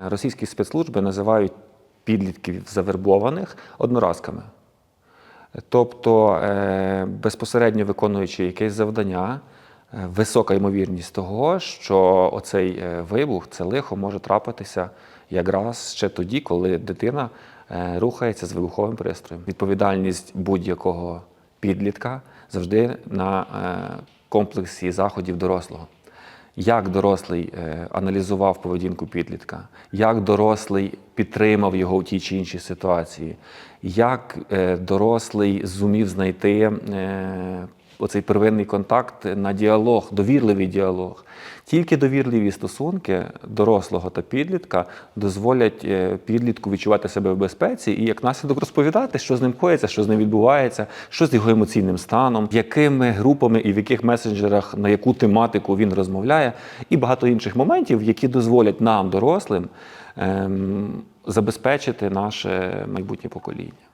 Російські спецслужби називають підлітків завербованих одноразками. Тобто, е, безпосередньо виконуючи якесь завдання, е, висока ймовірність того, що оцей е, вибух, це лихо може трапитися якраз ще тоді, коли дитина рухається з вибуховим пристроєм. Відповідальність будь-якого підлітка завжди на комплексі заходів дорослого. Як дорослий е, аналізував поведінку підлітка, як дорослий підтримав його у тій чи іншій ситуації, як е, дорослий зумів знайти е, оцей первинний контакт на діалог, довірливий діалог. Тільки довірливі стосунки дорослого та підлітка дозволять е, підлітку відчувати себе в безпеці і як наслідок розповідати, що з ним коїться, що з ним відбувається, що з його емоційним станом, якими групами і в яких месенджерах на яку тематику він розмовляє, і багато інших моментів, які дозволять нам, дорослим, ем, забезпечити наше майбутнє покоління.